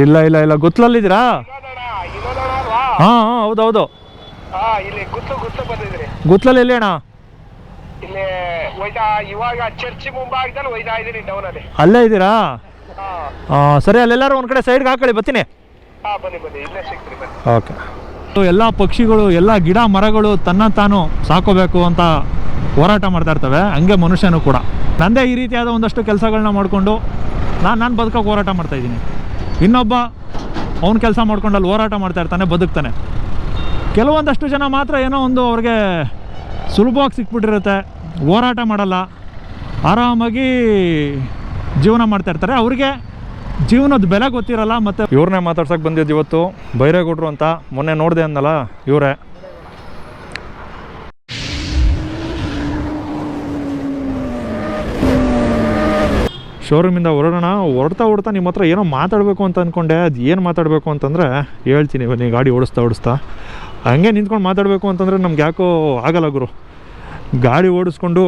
ಇಲ್ಲ ಇಲ್ಲ ಇಲ್ಲ. ಅಲ್ವಾ? ಹಾಂ ಹಾಂ ಹೌದು ಗುತ್ಲಲ್ಲಿ ಎಲ್ಲಿ ಅಣ್ಣ? ಅಲ್ಲಿ ಇದ್ದೀರಾ? ಸರಿ ಅಲ್ಲೆಲ್ಲರೂ ಒಂದ್ ಕಡೆ ಸೈಡ್ಗೆ ಹಾಕೊಳ್ಳಿ ಬರ್ತೀನಿ. ಓಕೆ. ಎಲ್ಲ ಪಕ್ಷಿಗಳು ಎಲ್ಲ ಗಿಡ ಮರಗಳು ತನ್ನ ತಾನು ಸಾಕೋಬೇಕು ಅಂತ ಹೋರಾಟ ಮಾಡ್ತಾ ಇರ್ತವೆ, ಹಂಗೆ ಮನುಷ್ಯನೂ ಕೂಡ. ನಂದೇ ಈ ರೀತಿಯಾದ ಒಂದಷ್ಟು ಕೆಲಸಗಳನ್ನ ಮಾಡಿಕೊಂಡು ನಾನು ನಾನು ಬದುಕೋಕೆ ಹೋರಾಟ ಮಾಡ್ತಾ ಇದ್ದೀನಿ. ಇನ್ನೊಬ್ಬ ಅವ್ನ ಕೆಲಸ ಮಾಡ್ಕೊಂಡು ಅಲ್ಲಿ ಹೋರಾಟ ಮಾಡ್ತಾ ಇರ್ತಾನೆ, ಬದುಕ್ತಾನೆ. ಕೆಲವೊಂದಷ್ಟು ಜನ ಮಾತ್ರ ಏನೋ ಒಂದು ಅವ್ರಿಗೆ ಸುಲಭವಾಗಿ ಸಿಕ್ಬಿಟ್ಟಿರುತ್ತೆ, ಹೋರಾಟ ಮಾಡಲ್ಲ, ಆರಾಮಾಗಿ ಜೀವನ ಮಾಡ್ತಾ ಇರ್ತಾರೆ. ಅವ್ರಿಗೆ ಜೀವನದ ಬೆಲೆ ಗೊತ್ತಿರಲ್ಲ, ಮತ್ತು ಇವ್ರನ್ನೇ ಮಾತಾಡ್ಸೋಕೆ ಬಂದಿದ್ದು ಇವತ್ತು ಬೈರೇಗೌಡರು ಅಂತ ಮೊನ್ನೆ ನೋಡಿದೆ ಅಂದಲ್ಲ ಇವರೇ. ಶೋರೂಮಿಂದ ಹೊರಡೋಣ, ಹೊರಡ್ತಾ ಹೊಡ್ತಾ ನಿಮ್ಮ ಹತ್ರ ಏನೋ ಮಾತಾಡಬೇಕು ಅಂತ ಅಂದ್ಕೊಂಡೆ ಅದು ಏನು ಮಾತಾಡಬೇಕು ಅಂತಂದರೆ ಹೇಳ್ತೀನಿ, ಬನ್ನಿ, ಗಾಡಿ ಓಡಿಸ್ತಾ ಓಡಿಸ್ತಾ. ಹಂಗೆ ನಿಂತ್ಕೊಂಡು ಮಾತಾಡಬೇಕು ಅಂತಂದರೆ ನಮ್ಗೆ ಯಾಕೋ ಆಗಲ್ಲ ಗುರು. ಗಾಡಿ ಓಡಿಸ್ಕೊಂಡು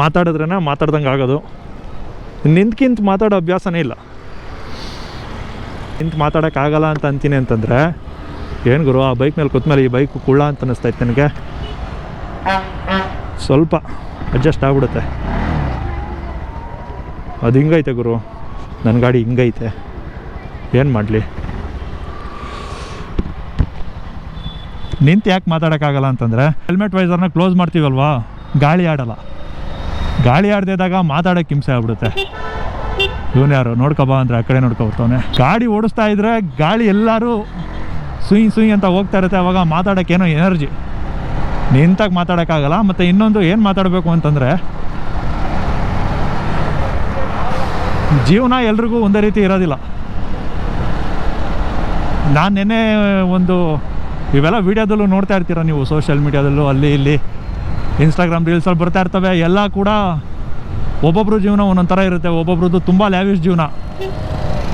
ಮಾತಾಡಿದ್ರೇ ಮಾತಾಡ್ದಂಗೆ ಆಗೋದು. ನಿಂತ್ಕಿಂತ ಮಾತಾಡೋ ಅಭ್ಯಾಸನೇ ಇಲ್ಲ. ನಿಂತು ಮಾತಾಡೋಕ್ಕಾಗಲ್ಲ ಅಂತ ಅಂತೀನಿ ಅಂತಂದರೆ, ಏನು ಗುರು, ಆ ಬೈಕ್ ಮೇಲೆ ಕೂತ್ಮೇಲೆ ಈ ಬೈಕ್ ಕುಳ್ಳ ಅಂತ ಅನ್ನಿಸ್ತೈತೆ ನನಗೆ? ಸ್ವಲ್ಪ ಅಡ್ಜಸ್ಟ್ ಆಗ್ಬಿಡುತ್ತೆ. ಅದು ಹಿಂಗೈತೆ ಗುರು. ನನ್ನ ಗಾಡಿ ಹಿಂಗೈತೆ. ಏನು ಮಾಡಲಿ? ನಿಂತು ಯಾಕೆ ಮಾತಾಡೋಕ್ಕಾಗಲ್ಲ ಅಂತಂದರೆ ಹೆಲ್ಮೆಟ್ ವೈಸರ್ನ ಕ್ಲೋಸ್ ಮಾಡ್ತೀವಲ್ವಾ? ಗಾಳಿ ಆಡಲ್ಲ. ಗಾಳಿ ಆಡದಿದ್ದಾಗ ಮಾತಾಡೋಕೆ ಹಿಂಸೆ ಆಗ್ಬಿಡುತ್ತೆ. ಇವನು ಯಾರು? ನೋಡ್ಕೊಬಾ ಅಂದರೆ ಆ ಕಡೆ ನೋಡ್ಕೊಬರ್ತಾನೆ ಗಾಡಿ ಓಡಿಸ್ತಾ ಇದ್ರೆ ಗಾಳಿ ಎಲ್ಲರೂ ಸುಯಿ ಸುಯಿ ಅಂತ ಹೋಗ್ತಾ ಇರುತ್ತೆ. ಅವಾಗ ಮಾತಾಡೋಕ್ಕೇನೋ ಎನರ್ಜಿ ನಿಂತಾಗ ಮಾತಾಡೋಕ್ಕಾಗಲ್ಲ. ಮತ್ತು ಇನ್ನೊಂದು ಏನು ಮಾತಾಡಬೇಕು ಅಂತಂದರೆ ಜೀವನ ಎಲ್ರಿಗೂ ಒಂದೇ ರೀತಿ ಇರೋದಿಲ್ಲ. ನಾನು ನೆನ್ನೆ ಒಂದು ಇವೆಲ್ಲ ವೀಡಿಯೋದಲ್ಲೂ ನೋಡ್ತಾ ಇರ್ತೀರ ನೀವು ಸೋಷಿಯಲ್ ಮೀಡಿಯಾದಲ್ಲೂ ಅಲ್ಲಿ ಇಲ್ಲಿ ಇನ್ಸ್ಟಾಗ್ರಾಮ್ ರೀಲ್ಸಲ್ಲಿ ಬರ್ತಾ ಇರ್ತವೆ, ಎಲ್ಲ ಕೂಡ ಒಬ್ಬೊಬ್ರು ಜೀವನ ಒಂದೊಂದು ಥರ ಇರುತ್ತೆ, ಒಬ್ಬೊಬ್ರದ್ದು ತುಂಬ ಲ್ಯಾವಿಶ್ ಜೀವನ.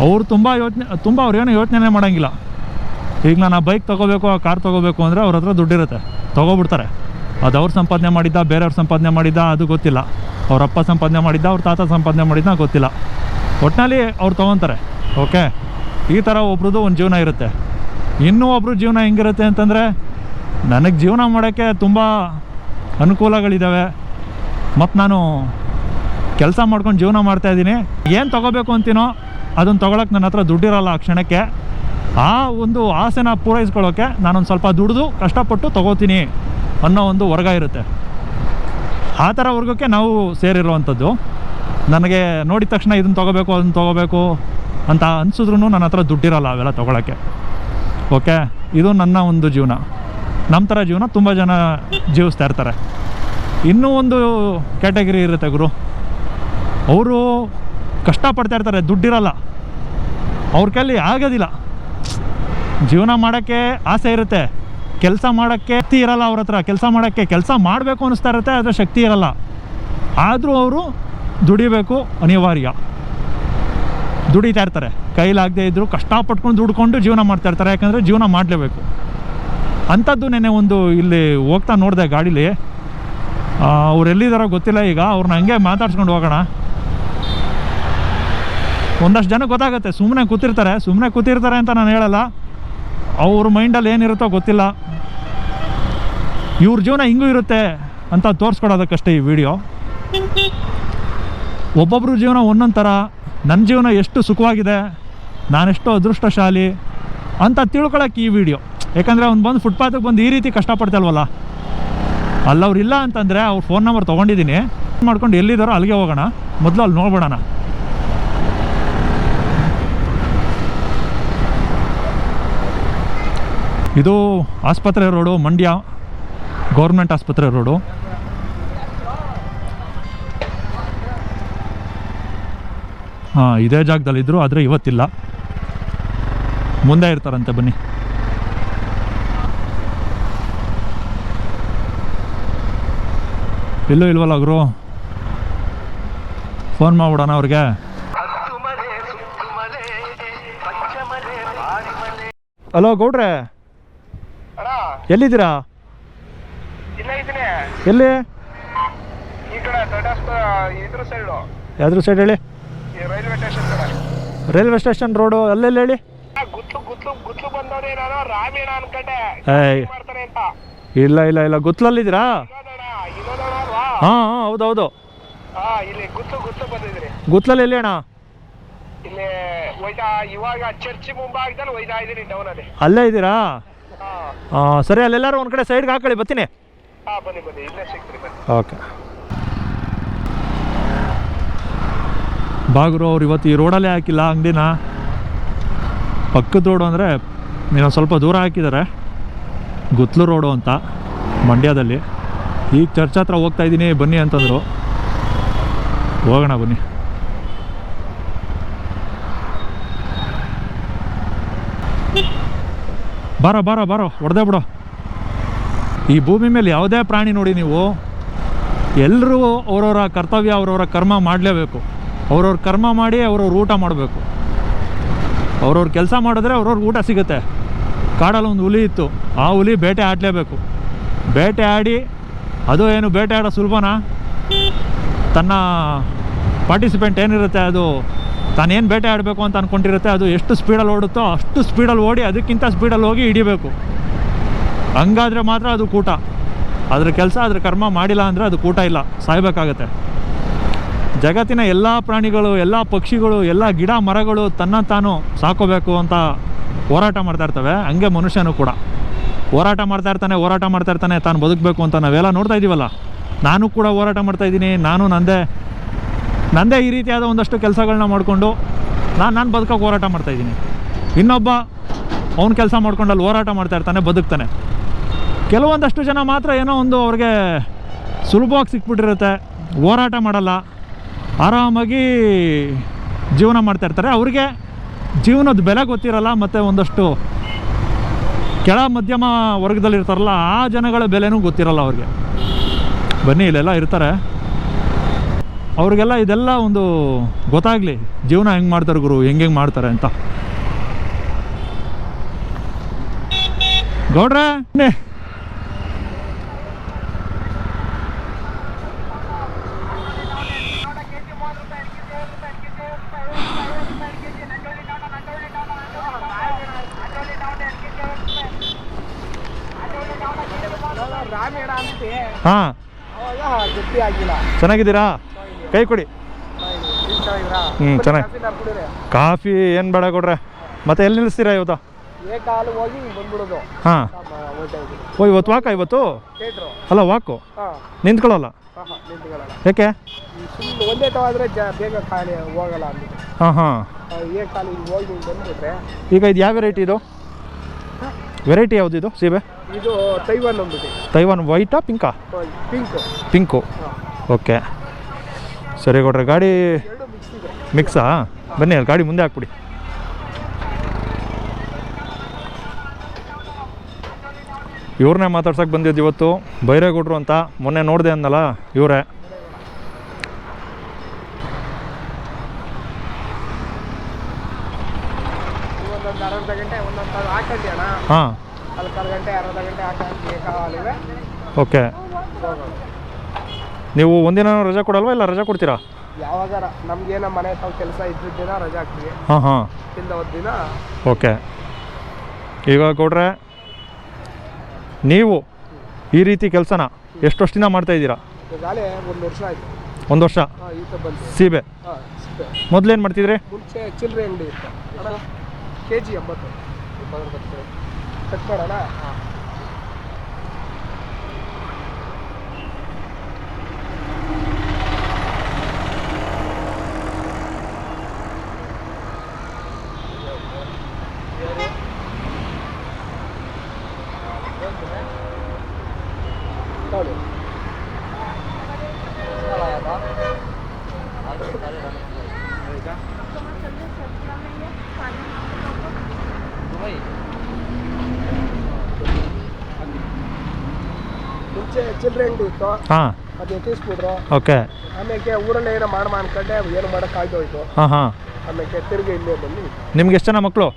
ಅವ್ರು ತುಂಬ ಯೋಚನೆ, ತುಂಬ ಅವ್ರು ಏನೋ ಯೋಚನೆ ಮಾಡೋಂಗಿಲ್ಲ. ಈಗ ನಾನು ಆ ಬೈಕ್ ತೊಗೋಬೇಕು, ಆ ಕಾರ್ ತೊಗೋಬೇಕು ಅಂದರೆ ಅವ್ರ ಹತ್ರ ದುಡ್ಡಿರುತ್ತೆ, ತೊಗೊಬಿಡ್ತಾರೆ. ಅದು ಅವ್ರು ಸಂಪಾದನೆ ಮಾಡಿದ್ದ, ಬೇರೆಯವ್ರು ಸಂಪಾದನೆ ಮಾಡಿದ್ದ, ಅದು ಗೊತ್ತಿಲ್ಲ. ಅವ್ರ ಅಪ್ಪ ಸಂಪಾದನೆ ಮಾಡಿದ್ದ, ಅವ್ರ ತಾತ ಸಂಪಾದನೆ ಮಾಡಿದ್ದ, ಗೊತ್ತಿಲ್ಲ. ಒಟ್ಟಿನಲ್ಲಿ ಅವ್ರು ತೊಗೊತಾರೆ ಓಕೆ ಈ ಥರ ಒಬ್ರದ್ದು ಒಂದು ಜೀವನ ಇರುತ್ತೆ. ಇನ್ನೂ ಒಬ್ರ ಜೀವನ ಹೆಂಗಿರುತ್ತೆ ಅಂತಂದರೆ, ನನಗೆ ಜೀವನ ಮಾಡೋಕ್ಕೆ ತುಂಬ ಅನುಕೂಲಗಳಿದ್ದಾವೆ ಮತ್ತು ನಾನು ಕೆಲಸ ಮಾಡ್ಕೊಂಡು ಜೀವನ ಮಾಡ್ತಾಯಿದ್ದೀನಿ ಏನು ತೊಗೋಬೇಕು ಅಂತೀನೋ ಅದನ್ನು ತೊಗೊಳಕ್ಕೆ ನನ್ನ ಹತ್ರ ದುಡ್ಡಿರಲ್ಲ ಆ ಕ್ಷಣಕ್ಕೆ. ಆ ಒಂದು ಆಸೆನ ಪೂರೈಸ್ಕೊಳ್ಳೋಕ್ಕೆ ನಾನೊಂದು ಸ್ವಲ್ಪ ದುಡಿದು ಕಷ್ಟಪಟ್ಟು ತೊಗೋತೀನಿ ಅನ್ನೋ ಒಂದು ವರ್ಗ ಇರುತ್ತೆ. ಆ ಥರ ವರ್ಗಕ್ಕೆ ನಾವು ಸೇರಿರುವಂಥದ್ದು. ನನಗೆ ನೋಡಿದ ತಕ್ಷಣ ಇದನ್ನು ತೊಗೋಬೇಕು, ಅದನ್ನು ತೊಗೋಬೇಕು ಅಂತ ಅನಿಸಿದ್ರು ನನ್ನ ಹತ್ರ ದುಡ್ಡಿರಲ್ಲ ಅವೆಲ್ಲ ತೊಗೊಳಕ್ಕೆ. ಓಕೆ? ಇದು ನನ್ನ ಒಂದು ಜೀವನ. ನಮ್ಮ ಥರ ಜೀವನ ತುಂಬ ಜನ ಜೀವಿಸ್ತಾ ಇರ್ತಾರೆ. ಇನ್ನೂ ಒಂದು ಕ್ಯಾಟಗರಿ ಇರುತ್ತೆ ಗುರು. ಅವರು ಕಷ್ಟಪಡ್ತಾ ಇರ್ತಾರೆ, ದುಡ್ಡಿರಲ್ಲ. ಅವ್ರ ಕೈಲಿ ಆಗೋದಿಲ್ಲ. ಜೀವನ ಮಾಡೋಕ್ಕೆ ಆಸೆ ಇರುತ್ತೆ. ಕೆಲಸ ಮಾಡೋಕ್ಕೆ ಶಕ್ತಿ ಇರಲ್ಲ ಅವ್ರ ಹತ್ರ. ಕೆಲಸ ಮಾಡೋಕ್ಕೆ ಕೆಲಸ ಮಾಡಬೇಕು ಅನ್ನಿಸ್ತಾ ಇರುತ್ತೆ, ಆದರೆ ಶಕ್ತಿ ಇರಲ್ಲ. ಆದರೂ ಅವರು ದುಡಿಬೇಕು ಅನಿವಾರ್ಯ. ದುಡಿತಾ ಇರ್ತಾರೆ. ಕೈಲಾಗದೇ ಇದ್ದರೂ ಕಷ್ಟಪಟ್ಕೊಂಡು ದುಡ್ಕೊಂಡು ಜೀವನ ಮಾಡ್ತಾ ಇರ್ತಾರೆ. ಯಾಕಂದರೆ ಜೀವನ ಮಾಡಲೇಬೇಕು. ಅಂಥದ್ದು ನೆನೆ ಒಂದು ಇಲ್ಲಿ ಹೋಗ್ತಾ ನೋಡಿದೆ ಗಾಡೀಲಿ. ಅವ್ರು ಎಲ್ಲಿದ್ದಾರೋ ಗೊತ್ತಿಲ್ಲ ಈಗ. ಅವ್ರನ್ನ ಹಂಗೆ ಮಾತಾಡ್ಸ್ಕೊಂಡು ಹೋಗೋಣ. ಒಂದಷ್ಟು ಜನ ಗೊತ್ತಾಗುತ್ತೆ. ಸುಮ್ಮನೆ ಕೂತಿರ್ತಾರೆ. ಸುಮ್ಮನೆ ಕೂತಿರ್ತಾರೆ ಅಂತ ನಾನು ಹೇಳಲ್ಲ. ಅವ್ರ ಮೈಂಡಲ್ಲಿ ಏನಿರುತ್ತೋ ಗೊತ್ತಿಲ್ಲ. ಇವ್ರ ಜೀವನ ಹಿಂಗೂ ಇರುತ್ತೆ ಅಂತ ತೋರಿಸ್ಕೊಡೋದಕ್ಕಷ್ಟೇ ಈ ವಿಡಿಯೋ. ಒಬ್ಬೊಬ್ರ ಜೀವನ ಒಂದೊಂದು ಥರ ನನ್ನ ಜೀವನ ಎಷ್ಟು ಸುಖವಾಗಿದೆ, ನಾನೆಷ್ಟು ಅದೃಷ್ಟಶಾಲಿ ಅಂತ ತಿಳ್ಕೊಳಕ್ಕೆ ಈ ವಿಡಿಯೋ. ಯಾಕಂದರೆ ಅವ್ನು ಬಂದು ಫುಟ್ಪಾತಿಗೆ ಬಂದು ಈ ರೀತಿ ಕಷ್ಟಪಡ್ತಲ್ವಲ್ಲ ಅಲ್ಲವ್ರು ಇಲ್ಲ ಅಂತಂದರೆ ಅವ್ರ ಫೋನ್ ನಂಬರ್ ತೊಗೊಂಡಿದ್ದೀನಿ ಮಾಡ್ಕೊಂಡು ಎಲ್ಲಿದ್ದಾರೋ ಅಲ್ಲಿಗೆ ಹೋಗೋಣ. ಮೊದಲು ಅಲ್ಲಿ ನೋಡ್ಬಿಡೋಣ. ಇದು ಆಸ್ಪತ್ರೆ ರೋಡು, ಮಂಡ್ಯ, ಗೌರ್ಮೆಂಟ್ ಆಸ್ಪತ್ರೆ ರೋಡು. ಹಾಂ ಇದೇ ಜಾಗದಲ್ಲಿದ್ದರು ಆದರೆ ಇವತ್ತಿಲ್ಲ. ಮುಂದೆ ಇರ್ತಾರಂತೆ ಬನ್ನಿ. ಇಲ್ಲೂ ಇಲ್ವಲ್ಲ ಗುರು? ಫೋನ್ ಮಾಡ್ಬಿಡೋಣ ಅವ್ರಿಗೆ. ಹಲೋ ಗೌಡ್ರೆ. ಎಲ್ಲಿದ್ದೀರಾ? ಎಲ್ಲಿ? ಸೈಡು ಯಾವ್ದ್ರ ಸೈಡ್ ಹೇಳಿ. ರೈಲ್ವೆ ಸ್ಟೇಷನ್ ಕಡೆ. ರೈಲ್ವೆ ಸ್ಟೇಷನ್ ರೋಡು ಅಲ್ಲೆಲ್ಲ ಹೇಳಿ? ಗುತ್ತು ಗುತ್ತು ಗುತ್ತು ಬಂದವನೇ ನಾನು ರಾಮೇಣ ಅನ್ಕೊಂಡೆ. ಏಯ್. ಮಾಡ್ತಾನೆ ಅಂತ. ಇಲ್ಲ ಇಲ್ಲ ಇಲ್ಲ. ಗುತ್ಲಲ್ಲಿದ್ದೀರಾ? ಇರೋದಣ್ಣ ಇರೋದಣ್ಣ ಅಲ್ವಾ ಹಾಂ ಹಾಂ ಹೌದು ಹೌದು. ಹಾ ಇಲ್ಲಿ ಗುತ್ತು ಗುತ್ತು ಬಂದಿದ್ರಿ. ಗುತ್ಲಲ್ಲಿ ಎಲ್ಲಿ ಅಣ್ಣ? ಇಲ್ಲಿ ಒಯ್ದಾ ಇವಾಗ ಚರ್ಚ್ ಮುಂಭಾಗದಲ್ಲಿ ಒಯ್ದಾ ಇದೀನಿ ಡೌನ್ ಅಲ್ಲಿ. ಅಲ್ಲೇ ಇದ್ದೀರಾ? ಹಾ. ಹಾಂ ಸರಿ ಅಲ್ಲೆಲ್ಲರೂ ಒಂದು ಕಡೆ ಸೈಡ್ಗೆ ಹಾಕೊಳ್ಳಿ ಬರ್ತೀನಿ. ಹಾ ಬನ್ನಿ ಬನ್ನಿ. ಇಲ್ಲೇ ಸಿಗ್ತೀರಿ ಬನ್ನಿ. ಓಕೆ. ಬಾಗ್ರು ಅವ್ರು ಇವತ್ತು ಈ ರೋಡಲ್ಲೇ ಹಾಕಿಲ್ಲ, ಅಂಗಡಿನ. ಪಕ್ಕದ ರೋಡು ಅಂದರೆ ಇನ್ನೊಂದು ಸ್ವಲ್ಪ ದೂರ ಹಾಕಿದ್ದಾರೆ ಗುತ್ಲು ರೋಡು ಅಂತ, ಮಂಡ್ಯದಲ್ಲಿ. ಈಗ ಚರ್ಚ್ ಹತ್ರ ಹೋಗ್ತಾ ಇದ್ದೀನಿ, ಬನ್ನಿ ಅಂತಂದರು. ಹೋಗೋಣ, ಬನ್ನಿ. ಬಾರೋ ಬಾರೋ ಬಾರೋ, ಹೊಡೆದೇ ಬಿಡು. ಈ ಭೂಮಿ ಮೇಲೆ ಯಾವುದೇ ಪ್ರಾಣಿ ನೋಡಿ ನೀವು ಎಲ್ಲರೂ ಅವರವರ ಕರ್ತವ್ಯ, ಅವರವರ ಕರ್ಮ ಮಾಡಲೇಬೇಕು. ಅವ್ರವ್ರ ಕರ್ಮ ಮಾಡಿ ಅವ್ರವ್ರ ಊಟ ಮಾಡಬೇಕು. ಅವ್ರವ್ರ ಕೆಲಸ ಮಾಡಿದ್ರೆ ಅವ್ರವ್ರ ಊಟ ಸಿಗುತ್ತೆ. ಕಾಡಲ್ಲಿ ಒಂದು ಹುಲಿ ಇತ್ತು. ಆ ಹುಲಿ ಬೇಟೆ ಆಡಲೇಬೇಕು. ಬೇಟೆ ಆಡಿ, ಅದು ಏನು ಬೇಟೆ ಆಡೋ ಸುಲಭನಾ? ತನ್ನ ಪಾರ್ಟಿಸಿಪೆಂಟ್ ಏನಿರುತ್ತೆ ಅದು? ತಾನೇನು ಬೇಟೆ ಆಡಬೇಕು ಅಂತ ಅಂದ್ಕೊಂಡಿರುತ್ತೆ ಅದು ಎಷ್ಟು ಸ್ಪೀಡಲ್ಲಿ ಓಡುತ್ತೋ ಅಷ್ಟು ಸ್ಪೀಡಲ್ಲಿ ಓಡಿ ಅದಕ್ಕಿಂತ ಸ್ಪೀಡಲ್ಲಿ ಹೋಗಿ ಹಿಡಿಬೇಕು. ಹಂಗಾದರೆ ಮಾತ್ರ ಅದು ಕೂಟ. ಅದ್ರ ಕೆಲಸ ಅದ್ರ ಕರ್ಮ ಮಾಡಿಲ್ಲ ಅಂದರೆ ಅದು ಕೂಟ ಇಲ್ಲ. ಸಾಯ್ಬೇಕಾಗತ್ತೆ. ಜಗತ್ತಿನ ಎಲ್ಲ ಪ್ರಾಣಿಗಳು, ಎಲ್ಲ ಪಕ್ಷಿಗಳು, ಎಲ್ಲ ಗಿಡ ಮರಗಳು ತನ್ನ ತಾನು ಸಾಕೋಬೇಕು ಅಂತ ಹೋರಾಟ ಮಾಡ್ತಾ ಇರ್ತವೆ. ಹಂಗೆ ಮನುಷ್ಯನೂ ಕೂಡ. ಹೋರಾಟ ಮಾಡ್ತಾ ಇರ್ತಾನೆ, ಹೋರಾಟ ಮಾಡ್ತಾ ಇರ್ತಾನೆ, ತಾನು ಬದುಕಬೇಕು ಅಂತ ನಾವೆಲ್ಲ ನೋಡ್ತಾ ಇದ್ದೀವಲ್ಲ ನಾನು ಕೂಡ ಹೋರಾಟ ಮಾಡ್ತಾ ಇದ್ದೀನಿ, ನಾನು ನಂದೇ ನಂದೇ ಈ ರೀತಿಯಾದ ಒಂದಷ್ಟು ಕೆಲಸಗಳನ್ನ ಮಾಡಿಕೊಂಡು ನಾನು ನಾನು ಬದುಕೋಕೆ ಹೋರಾಟ ಮಾಡ್ತಾ ಇದ್ದೀನಿ. ಇನ್ನೊಬ್ಬ ಅವ್ನ ಕೆಲಸ ಮಾಡ್ಕೊಂಡು ಅಲ್ಲಿ ಹೋರಾಟ ಮಾಡ್ತಾ ಇರ್ತಾನೆ, ಬದುಕ್ತಾನೆ. ಕೆಲವೊಂದಷ್ಟು ಜನ ಮಾತ್ರ ಏನೋ ಒಂದು ಅವ್ರಿಗೆ ಸುಲಭವಾಗಿ ಸಿಕ್ಬಿಟ್ಟಿರುತ್ತೆ. ಹೋರಾಟ ಮಾಡಲ್ಲ. ಆರಾಮಾಗಿ ಜೀವನ ಮಾಡ್ತಾ ಇರ್ತಾರೆ. ಅವ್ರಿಗೆ ಜೀವನದ ಬೆಲೆ ಗೊತ್ತಿರಲ್ಲ, ಮತ್ತು ಒಂದಷ್ಟು ಕೆಳ ಮಧ್ಯಮ ವರ್ಗದಲ್ಲಿ ಇರ್ತಾರಲ್ಲ ಆ ಜನಗಳ ಬೆಲೆನೂ ಗೊತ್ತಿರಲ್ಲ ಅವ್ರಿಗೆ. ಬನ್ನಿ, ಇಲ್ಲೆಲ್ಲ ಇರ್ತಾರೆ. ಅವ್ರಿಗೆಲ್ಲ ಇದೆಲ್ಲ ಒಂದು ಗೊತ್ತಾಗಲಿ, ಜೀವನ ಹೆಂಗೆ ಮಾಡ್ತಾರೆ ಗುರು, ಹೆಂಗೆ ಹೆಂಗೆ ಮಾಡ್ತಾರೆ ಅಂತ. ಗೌಡ್ರೆ ಬನ್ನಿ. ರಾಮೇಣ ಅಂತ ಹಾಂ. ಚೆನ್ನಾಗಿದ್ದೀರಾ? ಕೈ ಕೊಡಿ. ಹ್ಮ್, ಚೆನ್ನಾಗಿ. ಕಾಫಿ ಏನು ಬೇಡ ಕೊಡ್ರೆ. ಮತ್ತೆ ಎಲ್ಲಿ ನಿಲ್ಲಿಸ್ತೀರಾ ಇವತ್ತು? ಹಾಂ. ಓ ಇವತ್ತು ವಾಕ ಇವತ್ತು? ಅಲ್ಲ ವಾಕು. ನಿಂತ್ಕೊಳಲ್ಲ ನಿಂತ್ಕೊಳ್ಳಲ್ಲ? ಹಾ ಹಾ ನಿಂತ್ಕೊಳ್ಳೋಣ ಯಾಕೆ? ಒಂದೇ ತವಾದ್ರೆ ಬೇಗ ಖಾಲಿ ಹೋಗಲ್ಲ ಅಂದ್ಬಿಟ್ಟು. ಹಾಂ ಹಾಂ. ಈಗ ಇದು ಯಾವ ವೆರೈಟಿ ಇದು? ವೆರೈಟಿ ಯಾವುದಿದು ಇದು ಸೀಬೆ? ಇದು ತೈವಾನ್ ಅಂದ್ಬಿಟ್ಟು ತೈವಾನ್ ವೈಟಾ ಪಿಂಕಾ ಪಿಂಕ್ ಪಿಂಕು ಓಕೆ ಸರಿ ಕೊಡ್ರಿ ಗಾಡಿ ಮಿಕ್ಸ್ ಬನ್ನಿ ಅಲ್ಲಿ ಗಾಡಿ ಮುಂದೆ ಹಾಕ್ಬಿಡಿ. ಇವ್ರನ್ನೇ ಮಾತಾಡ್ಸಕ್ಕೆ ಬಂದಿದ್ದು ಇವತ್ತು ಬೈರೇಗೌಡ್ರು ಅಂತ ಮೊನ್ನೆ ನೋಡಿದೆ ಅಂದಲ್ಲ ಇವರೇ. ತಾಸು ಹಾಕಂಡಿ ಅಣ್ಣ. ಹಾಂ. ಅಲ್ಲಿ ಕಾಲು ಗಂಟೆ ಅರ್ಧ ಗಂಟೆ ಹಾಕಂಡು ಬೇಕಾಗಲಿವೆ ಓಕೆ. ನೀವು ಒಂದಿನ ರಜಾ ಕೊಡಲ್ವಾ ಇಲ್ಲ ರಜಾ ಕೊಡ್ತೀರಾ? ಯಾವಾಗಾರ ಏನೋ ಮನೆ ತಾವು ಕೆಲಸ ಇದ್ದಿದ್ದ ದಿನ ರಜಾ ಹಾಕ್ತೀವಿ. ಹಾಂ ಹಾಂ. ಇಲ್ಲ ಒಂದು ದಿನ. ಓಕೆ. ಈಗ ಕೊಡ್ರೆ ನೀವು ಈ ರೀತಿ ಕೆಲಸನ ಎಷ್ಟು ವರ್ಷದಿಂದ ಮಾಡ್ತಾ ಇದ್ದೀರಾ? ಈಗಾಗಲೇ ಒಂದು ವರ್ಷ ಆಯ್ತು. ಒಂದು ವರ್ಷ? ಈತ ಬಂದು. ಸೀಬೆ. ಮೊದಲೇನು ಮಾಡ್ತಿದ್ರಿ? ಮುಂಚೆ ಚಿಲ್ಲರೆ ಅಂಗಡಿ ಇತ್ತು. ಅಣ್ಣ ಕೆ ಜಿ ಎಂಬತ್ತು ಕಟ್ ಮಾಡೋಣ? ನೋಡಿ ಮುಂಚೆ ಚಿಲ್ಲರೆ ಅಂಗಡಿ ಇತ್ತು. ಹಾಂ. ಅದು ಎತ್ತಿಸ್ಬಿಟ್ರು. ಓಕೆ. ಆಮೇಲೆ ಊರಲ್ಲಿ ಏನೋ ಮಾಡ ಅನ್ಕೊಂಡೆ ಏನು ಮಾಡೋಕ್ಕಾಗ್ದು ಹೋಯ್ತು ಹಾಂ ಹಾಂ. ಆಮೇಲೆ ತಿರುಗಿ ಇಲ್ಲೇ ಬಂದು ನಿಮ್ಗೆ ಎಷ್ಟು ಜನ ಮಕ್ಕಳು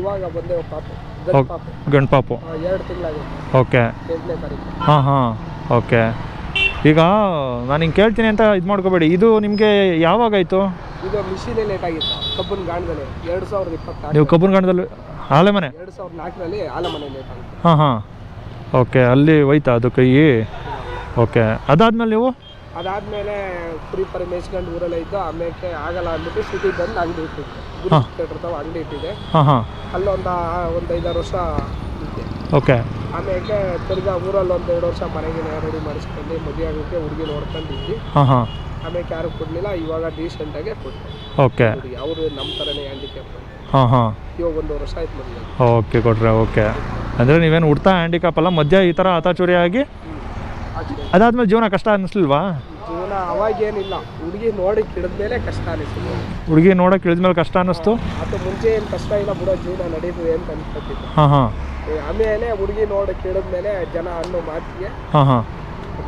ಇವಾಗ ಬಂದೆ ಪಾಪು. ಗಂಡು ಪಾಪು. ಗಂಡು ಪಾಪು. ಎರಡು ತಿಂಗಳಾಗಿದೆ ಓಕೆ. ಎಂಟನೇ ತಾರೀಕು. ಹಾಂ ಹಾಂ. ಓಕೆ. ಈಗ ನಾನು ಹಿಂಗೆ ಕೇಳ್ತೀನಿ ಅಂತ ಇದು ಮಾಡ್ಕೋಬೇಡಿ. ಇದು ನಿಮಗೆ ಯಾವಾಗಾಯಿತು ಇದು ಮಿಷಿನೇ ಲೇಟ್ ಆಗಿತ್ತು. ಕಬ್ಬನ್ ಗಾಣದಲ್ಲಿ. ಎರಡು ಸಾವಿರದ ಇಪ್ಪತ್ತು ನೀವು ಕಬ್ಬನಗಂಡದಲ್ಲಿ ಆಲೆ ಮನೆ? ಎರಡು ಸಾವಿರದ ನಾಲ್ಕರಲ್ಲಿ ಆಲಮನೆ ಲೇಟ್ ಆಗಿತ್ತು. ಹಾಂ ಹಾಂ. ಓಕೆ ಅಲ್ಲಿ ಹೋಯ್ತಾ ಅದು ಕೈ? ಓಕೆ ಅದಾದ್ಮೇಲೆ ನೀವು? ಅದಾದ್ಮೇಲೆ ಫ್ರೀ ಮೇಯ್ಸ್ಕೊಂಡು ಊರಲ್ಲೇ ಇದ್ದು ಆಮೇಲೆ ಆಗಲ್ಲ ಅಂದ್ಬಿಟ್ಟು ಸಿಟಿ ಬಂದು ಅಂಗಡಿ ಇಟ್ಟಿದ್ದೆ. ಗುರು ಅಂಗಡಿ ಇಟ್ಟಿದೆ ಹಾಂ ಹಾಂ. ಅಲ್ಲೊಂದು ಒಂದು ಐದಾರು ವರ್ಷ ಇದ್ದೆ. ಓಕೆ ಆಮೇಲೆ ತಿರ್ಗಾ ಊರಲ್ಲಿ ಒಂದು ಎರಡು ವರ್ಷ ಮನೆಗೆ ರೆಡಿ ಮಾಡಿಸ್ಕೊಂಡು ಮದುವೆ ಆಗೋಕ್ಕೆ ಹುಡುಗಿ ನೋಡ್ಕೊಂಡಿದ್ವಿ ಹಾಂ ಹಾಂ. ಆಮೇಲೆ ಯಾರು ಕೊಡಲಿಲ್ಲ ಇವಾಗ ಡೀಸೆಂಟಾಗೆ ಕೊಟ್ಟೆ ಓಕೆ ಅವರು ನಮ್ಮ ಥರನೇ ಹ್ಯಾಂಡಿಕ್ಯಾಪ್ ಹಾಂ ಹಾಂ. ಇವಾಗ ಒಂದು ವರ್ಷ ಆಯ್ತು ಮದುವೆ ಓಕೆ ಕೊಟ್ರೆ ಓಕೆ. ಅಂದರೆ ನೀವೇನು ಹುಡ್ತಾ ಹ್ಯಾಂಡಿಕಾಪ್ ಅಲ್ಲ ಮಧ್ಯ ಈ ಥರ ಹತಾಚುರಿ ಆಗಿ? ಅದಾದ್ಮೇಲೆ ಜೀವನ ಕಷ್ಟ ಅನ್ನಿಸ್ಲಿಲ್ವಾ ಜೀವನ ಅವಾಗೇನಿಲ್ಲ. ಹುಡುಗಿ ನೋಡಿ ಕಿಡಿದ್ಮೇಲೆ ಕಷ್ಟ ಅನಿಸಿದ್ದು ಹುಡುಗಿ ನೋಡೋಕೆ ಇಳಿದ್ಮೇಲೆ ಕಷ್ಟ ಅನ್ನಿಸ್ತು ಅದು ಮುಂಚೆ ಏನು ಕಷ್ಟ ಇಲ್ಲ ಬಿಡೋ ಜೀವನ ನಡೀತದೆ ಅಂತ ಅನ್ಕೊತಿದ್ದೆ ಹಾಂ ಹಾಂ. ಆಮೇಲೆ ಹುಡುಗಿ ನೋಡಿ ಕೇಳಿದ್ಮೇಲೆ ಜನ ಅನ್ನೋ ಮಾತಿಗೆ ಹಾಂ ಹಾಂ.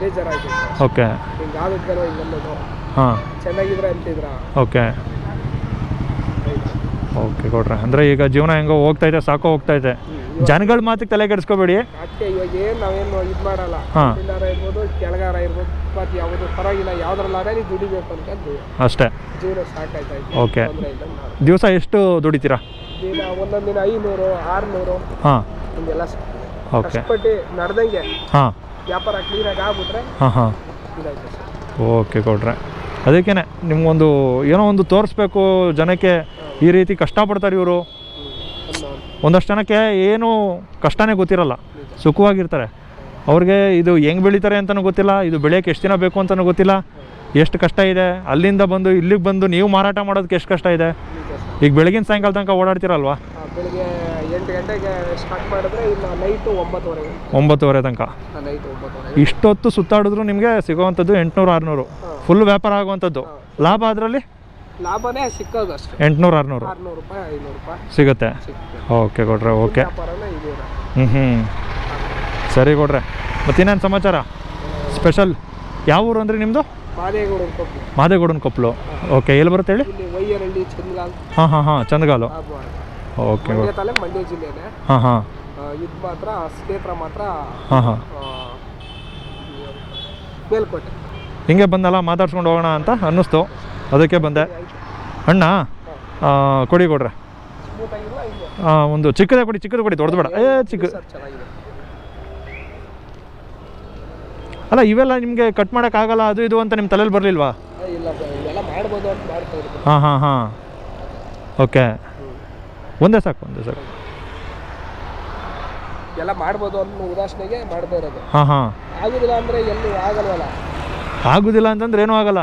ಬೇಜಾರಾಯ್ತು. ಓಕೆ. ಹಿಂಗಾಗುತ್ತಲ್ಲ ಹಿಂಗನ್ನೋದು. ಹಾಂ. ಚೆನ್ನಾಗಿದ್ರೆ ಅಂತಿದ್ರ? ಓಕೆ. ಓಕೆ ಕೊಡ್ರೆ. ಅಂದರೆ ಈಗ ಜೀವನ ಹೆಂಗೋ ಹೋಗ್ತೈತೆ ಸಾಕೋ ಇದೆ. ಜನಗಳ ಮಾತಿಗೆ ತಲೆ ಕೆಡಿಸ್ಕೋಬೇಡಿ. ಅದಕ್ಕೆ ಇವಾಗ ಏನು ನಾವೇನು ಇದು ಮಾಡಲ್ಲ. ಹಾಂ. ಇಲ್ಲಾರ ಇರ್ಬೋದು ಕೆಳಗಾರ ಇರ್ಬೋದು ಮತ್ತು ಯಾವುದು ಪರವಾಗಿಲ್ಲ ಯಾವ್ದ್ರಲ್ಲಾರ ನೀವು ದುಡಿಬೇಕು ಅಂತ ಅಷ್ಟೇ. ಜೀವನ ಸಾಕಾಯ್ತಾಯ್ತು ಓಕೆ. ತೊಂದರೆ ಇಲ್ಲ ನಾವು. ದಿವಸ ಎಷ್ಟು ದುಡಿತೀರಾ? ದಿನ ಒಂದೊಂದು ದಿನ ಐನೂರು ಆರುನೂರು. ಹಾಂ. ಹಿಂಗೆಲ್ಲ ಓಕೆ. ಕಷ್ಟಪಟ್ಟು ನಡೆದಂಗೆ ಹಾಂ. ವ್ಯಾಪಾರ ಕ್ಲೀನಾಗಿ ಆಗ್ಬಿಟ್ರೆ ಹಾಂ ಹಾಂ. ಇದಾಯ್ತು ಸರ್. ಓಕೆ ಕೊಟ್ರೆ ಅದಕ್ಕೇ ನಿಮ್ಗೊಂದು ಏನೋ ಒಂದು ತೋರಿಸ್ಬೇಕು ಜನಕ್ಕೆ ಈ ರೀತಿ ಕಷ್ಟಪಡ್ತಾರೆ ಇವರು. ಒಂದಷ್ಟು ಜನಕ್ಕೆ ಏನು ಕಷ್ಟನೇ ಗೊತ್ತಿರಲ್ಲ. ಸುಖವಾಗಿರ್ತಾರೆ. ಅವ್ರಿಗೆ ಇದು ಹೆಂಗೆ ಬೆಳೀತಾರೆ ಅಂತಲೂ ಗೊತ್ತಿಲ್ಲ, ಇದು ಬೆಳೆಯೋಕ್ಕೆ ಎಷ್ಟು ದಿನ ಬೇಕು ಅಂತಲೂ ಗೊತ್ತಿಲ್ಲ. ಎಷ್ಟು ಕಷ್ಟ ಇದೆ, ಅಲ್ಲಿಂದ ಬಂದು ಇಲ್ಲಿಗೆ ಬಂದು ನೀವು ಮಾರಾಟ ಮಾಡೋದಕ್ಕೆ ಎಷ್ಟು ಕಷ್ಟ ಇದೆ. ಈಗ ಬೆಳಗಿನ ಸಾಯಂಕಾಲ ತನಕ ಓಡಾಡ್ತೀರಲ್ವಾ? ಎಂಟು ಗಂಟೆಗೆ ಸ್ಟಾರ್ಟ್ ಮಾಡಿದ್ರೆ ಇನ್ನು ನೈಟು ಒಂಬತ್ತುವರೆಗೆ. ಒಂಬತ್ತುವರೆ ತನಕ. ನೈಟ್ ಒಂಬತ್ತುವರೆಗೆ. ಇಷ್ಟೊತ್ತು ಸುತ್ತಾಡಿದ್ರು ನಿಮಗೆ ಸಿಗೋವಂಥದ್ದು ಎಂಟುನೂರು ಆರುನೂರು. ಫುಲ್ ವ್ಯಾಪಾರ ಆಗುವಂಥದ್ದು. ಲಾಭ ಅದರಲ್ಲಿ? ಲಾಭನೇ ಸಿಕ್ಕೋದು ಅಷ್ಟೇ. ಎಂಟುನೂರು ಆರುನೂರು. ಆರುನೂರು ರೂಪಾಯಿ ಐನೂರು ರೂಪಾಯಿ ಸಿಗುತ್ತೆ. Okay ಕೊಡ್ರೆ okay. ವ್ಯಾಪಾರನೇ ಹ್ಞೂ ಹ್ಞೂ ಸರಿ ಕೊಡ್ರೆ ಮತ್ತಿನ್ನೇನು ಸಮಾಚಾರ? ಸ್ಪೆಷಲ್ ಯಾವ ಊರು ಅಂದರೆ ನಿಮ್ಮದು ಮಾದೇಗೌಡನ್ ಕೊಪ್ಪು ಮಾದೇಗೌಡನ ಕೊಪ್ಪಲು ಓಕೆ ಎಲ್ಲಿ ಬರುತ್ತೆ ಹೇಳಿ? ಇಲ್ಲಿ ಹಾಂ ಹಾಂ ಹಾಂ ಚಂದಗಾಲು. ಓಕೆ ಮಂಡ್ಯ ತಾಲೂಕು ಮಂಡ್ಯ ಜಿಲ್ಲೆನೇ. ಹಾಂ ಹಾಂ. ಇದು ಮಾತ್ರ ಕ್ಷೇತ್ರ ಮಾತ್ರ ಹಾಂ ಹಾಂ. ಮೇಲ್ಕೋಟೆ. ಹಿಂಗೆ ಬಂದಲ್ಲ ಮಾತಾಡ್ಸ್ಕೊಂಡು ಹೋಗೋಣ ಅಂತ ಅನ್ನಿಸ್ತು. ಅದಕ್ಕೆ ಬಂದೆ. ಅಣ್ಣ ಕೊಡಿ ಕೊಡ್ರೆ. ಆ, ಒಂದು ಚಿಕ್ಕದೇ ಕೊಡಿ ಚಿಕ್ಕದು ಕೊಡಿ ದೊಡ್ಡದು ಬೇಡ. ಏ ಚಿಕ್ಕ ಅಲ್ಲ ಇವೆಲ್ಲ ನಿಮಗೆ ಕಟ್ ಮಾಡೋಕ್ಕಾಗಲ್ಲ ಅದು ಇದು ಅಂತ ನಿಮ್ಮ ತಲೆಯಲ್ಲಿ ಬರಲಿಲ್ವಾ? ಹಾಂ ಹಾಂ ಹಾಂ. ಓಕೆ. ಒಂದೇ ಸಾಕು ಒಂದೇ ಸಾಕು. ಎಲ್ಲ ಮಾಡ್ಬೋದು ಅನ್ನೋ ಉದಾಸನೆಗೆ ಮಾಡ್ತಾ ಇರೋದು. ಹಾಂ ಹಾಂ. ಆಗುದಿಲ್ಲ ಅಂದ್ರೆ ಎಲ್ಲಿ ಆಗಲ್ವಲ್ಲ? ಆಗೋದಿಲ್ಲ ಅಂತಂದ್ರೆ ಏನೂ ಆಗಲ್ಲ.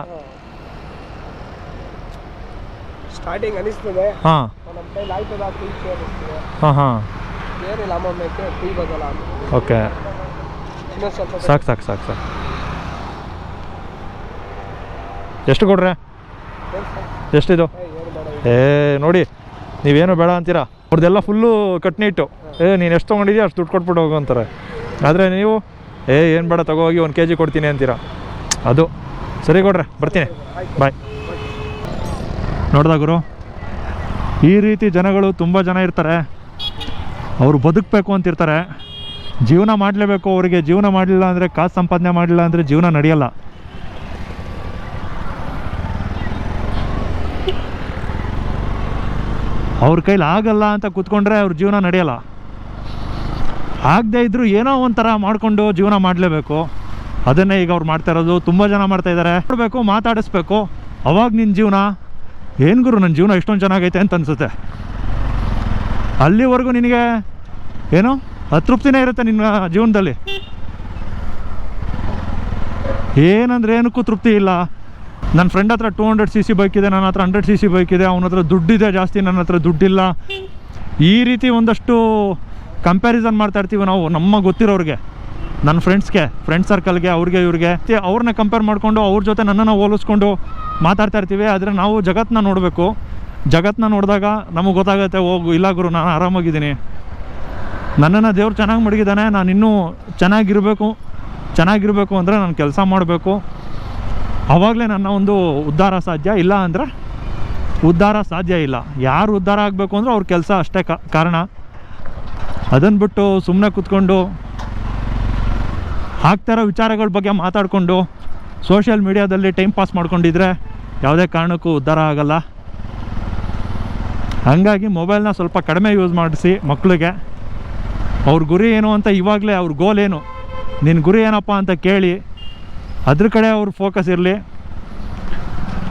ಸ್ಟಾರ್ಟಿಂಗ್ ಅನಿಸ್ತದೆ. ಹಾಂ. ನಮ್ಮ ಕೈಲಿ ಆಯ್ತದ ಕುಯ್ ಅನಿಸ್ತದೆ ಹಾಂ ಹಾಂ. ಏನಿಲ್ಲ ಅಮ್ಮಕ್ಕೆ ಟೀ ಬದಲ ಓಕೆ. ಇನ್ನೊಂದು ಸ್ವಲ್ಪ ಸಾಕು ಸಾಕು ಸಾಕು ಸಾಕು. ಎಷ್ಟು ಕೊಡ್ರೆ? ಏನು ಬೇಡ. ಏ ನೋಡಿ. ನೀವೇನು ಬೇಡ ಅಂತೀರಾ? ಅವ್ರದ್ದೆಲ್ಲ ಫುಲ್ಲು ಕಟ್ನಿಟ್ಟು ಏ, ನೀನು ಎಷ್ಟು ತೊಗೊಂಡಿದ್ಯಾ ಅಷ್ಟು ದುಡ್ಡು ಕೊಟ್ಬಿಟ್ಟು ಹೋಗು ಅಂತಾರೆ. ಆದರೆ ನೀವು, ಏ, ಏನು ಬೇಡ ತಗೋಗಿ ಒಂದು ಕೆ ಜಿ ಕೊಡ್ತೀನಿ ಅಂತೀರಾ? ಅದು. ಸರಿ ಕೊಡ್ರೆ, ಬರ್ತೀನಿ. ಬಾಯ್ ನೋಡ್ದ ಗುರು? ಈ ರೀತಿ ಜನಗಳು ತುಂಬ ಜನ ಇರ್ತಾರೆ. ಅವರು ಬದುಕಬೇಕು ಅಂತಿರ್ತಾರೆ. ಜೀವನ ಮಾಡಲೇಬೇಕು ಅವರಿಗೆ. ಜೀವನ ಮಾಡಲಿಲ್ಲ ಅಂದರೆ ಕಾಸು ಸಂಪಾದನೆ ಮಾಡಲಿಲ್ಲ ಅಂದರೆ ಜೀವನ ನಡೆಯಲ್ಲ. ಅವ್ರ ಕೈಲಿ ಆಗಲ್ಲ ಅಂತ ಕೂತ್ಕೊಂಡ್ರೆ ಅವ್ರ ಜೀವನ ನಡೆಯಲ್ಲ. ಆಗದೇ ಇದ್ರು ಏನೋ ಒಂಥರ ಮಾಡಿಕೊಂಡು ಜೀವನ ಮಾಡಲೇಬೇಕು. ಅದನ್ನೇ ಈಗ ಅವ್ರು ಮಾಡ್ತಾ ಇರೋದು. ತುಂಬ ಜನ ಮಾಡ್ತಾ ಇದ್ದಾರೆ ನೋಡಬೇಕು, ಮಾತಾಡಿಸ್ಬೇಕು. ಅವಾಗ ನಿನ್ನ ಜೀವನ, ಏನು ಗುರು ನನ್ನ ಜೀವನ ಎಷ್ಟೊಂದು ಚೆನ್ನಾಗೈತೆ ಅಂತ ಅನಿಸುತ್ತೆ. ಅಲ್ಲಿವರೆಗೂ ನಿನಗೆ ಏನು ಅತೃಪ್ತಿನೇ ಇರುತ್ತೆ ನಿನ್ನ ಜೀವನದಲ್ಲಿ. ಏನಂದ್ರೆ ಏನಕ್ಕೂ ತೃಪ್ತಿ ಇಲ್ಲ. ನನ್ನ ಫ್ರೆಂಡ್ ಹತ್ರ two hundred C C bike ಇದೆ, ನನ್ನ ಹತ್ರ ಹಂಡ್ರೆಡ್ ಸಿ ಸಿ ಬೈಕ್ ಇದೆ, ಅವನ ಹತ್ರ ದುಡ್ಡಿದೆ ಜಾಸ್ತಿ, ನನ್ನ ಹತ್ರ ದುಡ್ಡಿಲ್ಲ. ಈ ರೀತಿ ಒಂದಷ್ಟು ಕಂಪ್ಯಾರಿಸನ್ ಮಾಡ್ತಾ ಇರ್ತೀವಿ ನಾವು, ನಮ್ಮ ಗೊತ್ತಿರೋರಿಗೆ ನನ್ನ ಫ್ರೆಂಡ್ಸ್ಗೆ ಫ್ರೆಂಡ್ ಸರ್ಕಲ್ಗೆ ಅವ್ರಿಗೆ, ಇವ್ರಿಗೆ. ಅವ್ರನ್ನ ಕಂಪೇರ್ ಮಾಡಿಕೊಂಡು, ಅವ್ರ ಜೊತೆ ನನ್ನನ್ನು ಹೋಲಿಸ್ಕೊಂಡು ಮಾತಾಡ್ತಾ ಇರ್ತೀವಿ. ಆದರೆ ನಾವು ಜಗತ್ತನ್ನ ನೋಡಬೇಕು. ಜಗತ್ತನ್ನ ನೋಡಿದಾಗ ನಮಗೆ ಗೊತ್ತಾಗುತ್ತೆ, ಹೋಗು, ಇಲ್ಲ ಗುರು, ನಾನು ಆರಾಮಾಗಿದ್ದೀನಿ. ನನ್ನನ್ನು ದೇವ್ರು ಚೆನ್ನಾಗಿ ಮಡಗಿದ್ದಾನೆ ನಾನು ಇನ್ನೂ ಚೆನ್ನಾಗಿರಬೇಕು ಚೆನ್ನಾಗಿರಬೇಕು ಅಂದರೆ ನಾನು ಕೆಲಸ ಮಾಡಬೇಕು. ಆವಾಗಲೇ ನನ್ನ ಒಂದು ಉದ್ಧಾರ ಸಾಧ್ಯ ಇಲ್ಲ ಅಂದರೆ ಉದ್ಧಾರ ಸಾಧ್ಯ ಇಲ್ಲ. ಯಾರು ಉದ್ಧಾರ ಆಗಬೇಕು ಅಂದರೆ ಅವ್ರ ಕೆಲಸ ಅಷ್ಟೇ ಕಾರಣ. ಅದನ್ನು ಬಿಟ್ಟು ಸುಮ್ಮನೆ ಕೂತ್ಕೊಂಡು ಆಗ್ತಾ ಇರೋ ವಿಚಾರಗಳ ಬಗ್ಗೆ ಮಾತಾಡಿಕೊಂಡು ಸೋಷಿಯಲ್ ಮೀಡಿಯಾದಲ್ಲಿ ಟೈಮ್ ಪಾಸ್ ಮಾಡ್ಕೊಂಡಿದ್ರೆ ಯಾವುದೇ ಕಾರಣಕ್ಕೂ ಉದ್ಧಾರ ಆಗಲ್ಲ. ಹಾಗಾಗಿ ಮೊಬೈಲ್ನ ಸ್ವಲ್ಪ ಕಡಿಮೆ ಯೂಸ್ ಮಾಡಿಸಿ ಮಕ್ಕಳಿಗೆ ಅವ್ರ ಗುರಿ ಏನು ಅಂತ ಇವಾಗಲೇ ಅವ್ರ ಗೋಲ್ ಏನು? ನಿನ್ನ ಗುರಿ ಏನಪ್ಪ ಅಂತ ಕೇಳಿ ಅದ್ರ ಕಡೆ ಅವ್ರ ಫೋಕಸ್ ಇರಲಿ.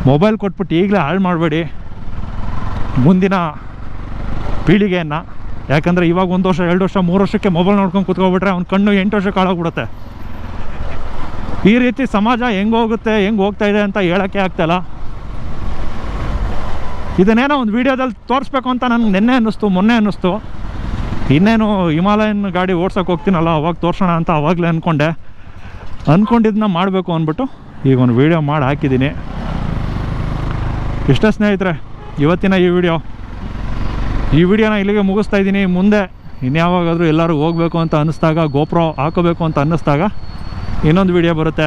ಮೊಬೈಲ್ ಕೊಟ್ಬಿಟ್ಟು ಈಗಲೇ ಹಾಳು ಮಾಡಬೇಡಿ. ಮುಂದಿನ ಪೀಳಿಗೆಯನ್ನು. ಯಾಕಂದರೆ ಇವಾಗ ಒಂದು ವರ್ಷ, ಎರಡು ವರ್ಷ, ಮೂರು ವರ್ಷಕ್ಕೆ ಮೊಬೈಲ್ ನೋಡ್ಕೊಂಡು ಕೂತ್ಕೊಬಿಟ್ರೆ ಅವ್ನ ಕಣ್ಣು ಎಂಟು ವರ್ಷಕ್ಕೆ ಹಾಳಾಗ್ಬಿಡುತ್ತೆ ಈ ರೀತಿ ಸಮಾಜ ಹೆಂಗೆ ಹೋಗುತ್ತೆ, ಹೆಂಗೆ ಹೋಗ್ತಾ ಇದೆ ಅಂತ ಹೇಳೋಕ್ಕೆ ಆಗ್ತಾಯಿಲ್ಲ ಇದನ್ನೇನೋ ಒಂದು ವೀಡಿಯೋದಲ್ಲಿ ತೋರಿಸ್ಬೇಕು ಅಂತ ನನಗೆ ನಿನ್ನೆ ಅನ್ನಿಸ್ತು, ಮೊನ್ನೆ ಅನ್ನಿಸ್ತು. ಇನ್ನೇನು ಹಿಮಾಲಯನ್ ಗಾಡಿ ಓಡ್ಸೋಕೆ ಹೋಗ್ತೀನಲ್ಲ, ಅವಾಗ ತೋರಿಸೋಣ ಅಂತ ಅವಾಗಲೇ ಅಂದ್ಕೊಂಡೆ ಅಂದ್ಕೊಂಡಿದ್ದನ್ನ ಮಾಡಬೇಕು ಅಂದ್ಬಿಟ್ಟು ಈಗ ಒಂದು ವೀಡಿಯೋ ಮಾಡಿ ಹಾಕಿದ್ದೀನಿ. ಇಷ್ಟ ಸ್ನೇಹಿತರೆ, ಇವತ್ತಿನ ಈ ವಿಡಿಯೋ ಈ ವಿಡಿಯೋನ ಇಲ್ಲಿಗೆ ಮುಗಿಸ್ತಾ ಇದ್ದೀನಿ. ಮುಂದೆ ಇನ್ಯಾವಾಗಾದರೂ ಎಲ್ಲರೂ ಹೋಗಬೇಕು ಅಂತ ಅನ್ನಿಸ್ದಾಗ ಗೋಪ್ರೋ ಹಾಕೋಬೇಕು ಅಂತ ಅನ್ನಿಸ್ದಾಗ ಇನ್ನೊಂದು ವಿಡಿಯೋ ಬರುತ್ತೆ.